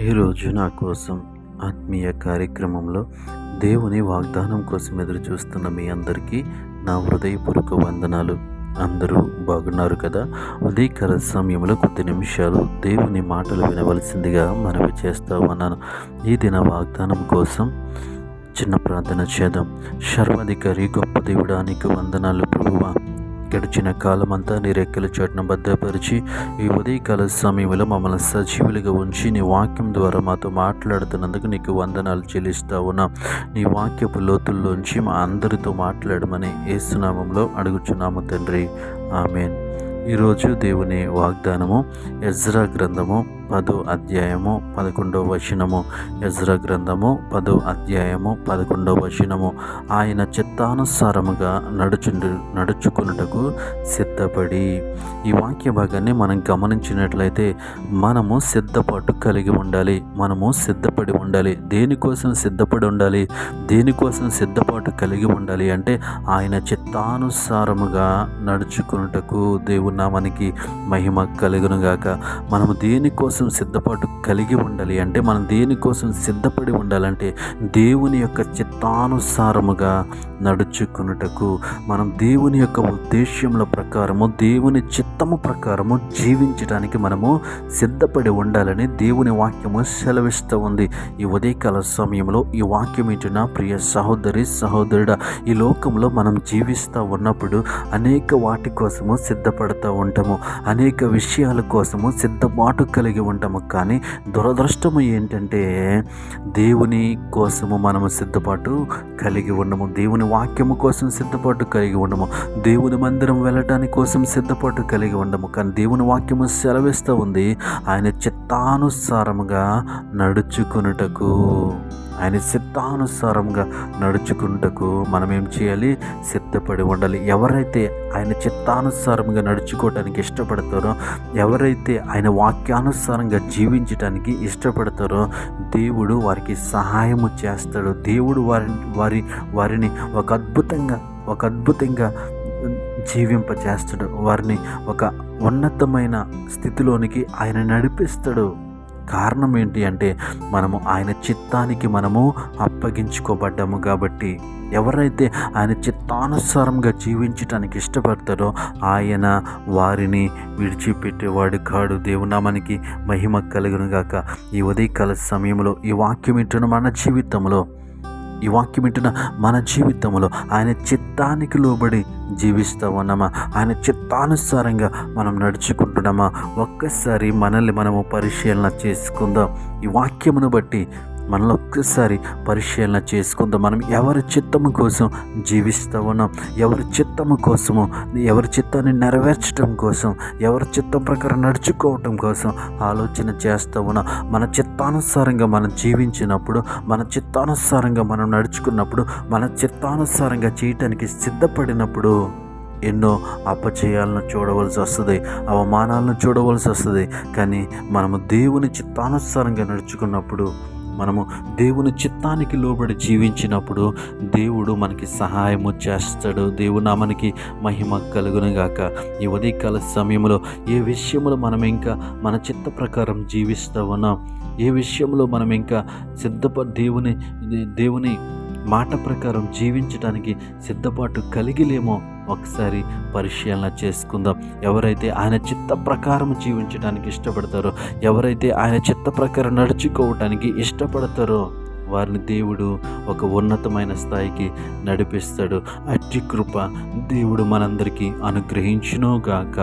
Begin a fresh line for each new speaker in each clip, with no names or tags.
ఈరోజు నా కోసం ఆత్మీయ కార్యక్రమంలో దేవుని వాగ్దానం కోసం ఎదురు చూస్తున్న మీ అందరికీ నా హృదయపూర్వక వందనాలు. అందరూ బాగున్నారు కదా? ఉదయకర సమయంలో కొద్ది నిమిషాలు దేవుని మాటలు వినవలసిందిగా మనవి చేస్తూ ఉన్నాను. ఈ దిన వాగ్దానం కోసం చిన్న ప్రార్థన చేద్దాం. సర్వాధికారి గొప్ప దేవుడానికి వందనాలు ప్రభువా. గడిచిన కాలమంతా నీ రెక్కల చోటును భద్రపరిచి ఈ ఉదయకాల సమయంలో మమ్మల్ని సజీవులుగా ఉంచి నీ వాక్యం ద్వారా మాతో మాట్లాడుతున్నందుకు నీకు వందనాలు చెల్లిస్తా ఉన్నా. నీ వాక్యపు లోతుల్లోంచి మా అందరితో మాట్లాడమని ఏసునామంలో అడుగుచున్నాము తండ్రి. ఆమెన్. ఈరోజు దేవుని వాగ్దానము ఎజ్రా గ్రంథము పదో అధ్యాయము పదకొండవ వచనము. ఎజ్ర గ్రంథము పదో అధ్యాయము పదకొండవ వచనము. ఆయన చిత్తానుసారముగా నడుచుండు నడుచుకున్నటకు సిద్ధపడి. ఈ వాక్య భాగాన్ని మనం గమనించినట్లయితే మనము సిద్ధపాటు కలిగి ఉండాలి. మనము సిద్ధపడి ఉండాలి. దేనికోసం సిద్ధపడి ఉండాలి? దేనికోసం సిద్ధపాటు కలిగి ఉండాలి అంటే ఆయన చిత్తానుసారముగా నడుచుకున్నటకు దేవుడు నామానికి మహిమ కలుగునుగాక. మనము దేనికోసం కోసం సిద్ధపాటు కలిగి ఉండాలి. అంటే మనం దేనికోసం సిద్ధపడి ఉండాలంటే దేవుని యొక్క చిత్తానుసారముగా నడుచుకున్నటకు మనం దేవుని యొక్క ఉద్దేశ్యముల ప్రకారము దేవుని చిత్తము ప్రకారము జీవించడానికి మనము సిద్ధపడి ఉండాలని దేవుని వాక్యము సెలవిస్తూ ఉంది. ఈ ఉదయకాల సమయంలో ఈ వాక్యం ఇచ్చిన ప్రియ సహోదరి సహోదరుడ ఈ లోకంలో మనం జీవిస్తూ ఉన్నప్పుడు అనేక వాటి కోసము సిద్ధపడుతూ ఉంటాము. అనేక విషయాల కోసము సిద్ధపాటు కలిగి ఉంటాము. కానీ దురదృష్టము ఏంటంటే దేవుని కోసము మనము సిద్ధపాటు కలిగి ఉండము. దేవుని వాక్యము కోసం సిద్ధపాటు కలిగి ఉండము. దేవుని మందిరం వెళ్ళటానికి కోసం సిద్ధపాటు కలిగి ఉండము. కానీ దేవుని వాక్యము సెలవిస్తూ ఉంది. ఆయన చిత్తానుసారముగా నడుచుకున్నటకు ఆయన చిత్తానుసారంగా నడుచుకుంటకు మనం ఏం చేయాలి? సిద్ధపడి ఉండాలి. ఎవరైతే ఆయన చిత్తానుసారంగా నడుచుకోవటానికి ఇష్టపడతారో ఎవరైతే ఆయన వాక్యానుసారంగా జీవించటానికి ఇష్టపడతారో దేవుడు వారికి సహాయము చేస్తాడు. దేవుడు వారి వారి వారిని ఒక అద్భుతంగా ఒక అద్భుతంగా జీవింపచేస్తాడు వారిని ఒక ఉన్నతమైన స్థితిలోనికి ఆయన నడిపిస్తాడు. కారణం ఏంటి అంటే మనము ఆయన చిత్తానికి మనము అప్పగించుకోబడ్డాము కాబట్టి ఎవరైతే ఆయన చిత్తానుసారంగా జీవించటానికి ఇష్టపడతారో ఆయన వారిని విడిచిపెట్టేవాడు కాడు. దేవునామానికి మహిమ కలుగును గాక ఈ ఉదయకాల సమయంలో ఈ వాక్యం ఇంటున్న మన జీవితంలో ఈ వాక్యం వింటున్న మన జీవితంలో ఆయన చిత్తానికి లోబడి జీవిస్తూ ఉన్నామా ఆయన చిత్తానుసారంగా మనం నడుచుకుంటున్నామా? ఒక్కసారి మనల్ని మనము పరిశీలన చేసుకుందాం. ఈ వాక్యమును బట్టి మనలో ఒక్కసారి పరిశీలన చేసుకుందాం. మనం ఎవరి చిత్తము కోసం జీవిస్తూ ఉన్నాం? ఎవరి చిత్తము కోసము? ఎవరి చిత్తాన్ని నెరవేర్చడం కోసం? ఎవరి చిత్తం ప్రకారం నడుచుకోవటం కోసం ఆలోచన చేస్తూ ఉన్నాం. మన చిత్తానుసారంగా మనం జీవించినప్పుడు మన చిత్తానుసారంగా మనం నడుచుకున్నప్పుడు మన చిత్తానుసారంగా చేయటానికి సిద్ధపడినప్పుడు ఎన్నో అపచయాలను చూడవలసి వస్తుంది అవమానాలను చూడవలసి వస్తుంది. కానీ మనము దేవుని చిత్తానుసారంగా నడుచుకున్నప్పుడు మనము దేవుని చిత్తానికి లోబడి జీవించినప్పుడు దేవుడు మనకి సహాయము చేస్తాడు. దేవుడు మనకి మహిమ కలుగునుగాక. ఈ ఉదయకాల సమయంలో ఏ విషయంలో మనం ఇంకా మన చిత్త ప్రకారం జీవిస్తూ ఉన్నాం? ఏ విషయంలో మనం ఇంకా సిద్ధప దేవుని దేవుని మాట ప్రకారం జీవించడానికి సిద్ధపాటు కలిగిలేమో ఒకసారి పరిశీలన చేసుకుందాం. ఎవరైతే ఆయన చిత్త ప్రకారం జీవించడానికి ఇష్టపడతారో ఎవరైతే ఆయన చిత్త ప్రకారం నడుచుకోవటానికి ఇష్టపడతారో వారిని దేవుడు ఒక ఉన్నతమైన స్థాయికి నడిపిస్తాడు. అట్టి కృప దేవుడు మనందరికీ అనుగ్రహించునుగాక.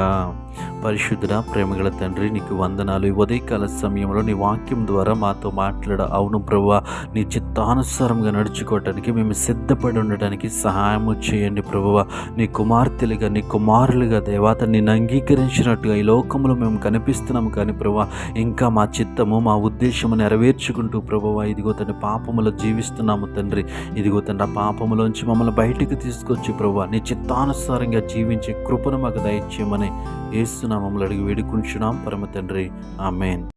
పరిశుద్ధుడ ప్రేమగల తండ్రి నీకు వందనాలు. ఉదయకాల సమయంలో నీ వాక్యం ద్వారా మాతో మాట్లాడ. అవును ప్రభు నీ చిత్తానుసారంగా నడుచుకోవటానికి మేము సిద్ధపడి ఉండటానికి సహాయము చేయండి ప్రభువ. నీ కుమార్తెలుగా నీ కుమారులుగా దేవాత నిన్ను అంగీకరించినట్టుగా ఈ లోకంలో మేము కనిపిస్తున్నాము కానీ ప్రభు ఇంకా మా చిత్తము మా ఉద్దేశము నెరవేర్చుకుంటూ ప్రభువ ఇదిగో తన పాపములో జీవిస్తున్నాము తండ్రి. ఇదిగో తన పాపములోంచి మమ్మల్ని బయటికి తీసుకొచ్చి ప్రభు నీ చిత్తానుసారంగా జీవించే కృపను మాకు దయచేయమని ఏస్తున్నామమ్మలు అడిగి వేడుకుంటున్నాం పరమ తండ్రి. ఆమెన్.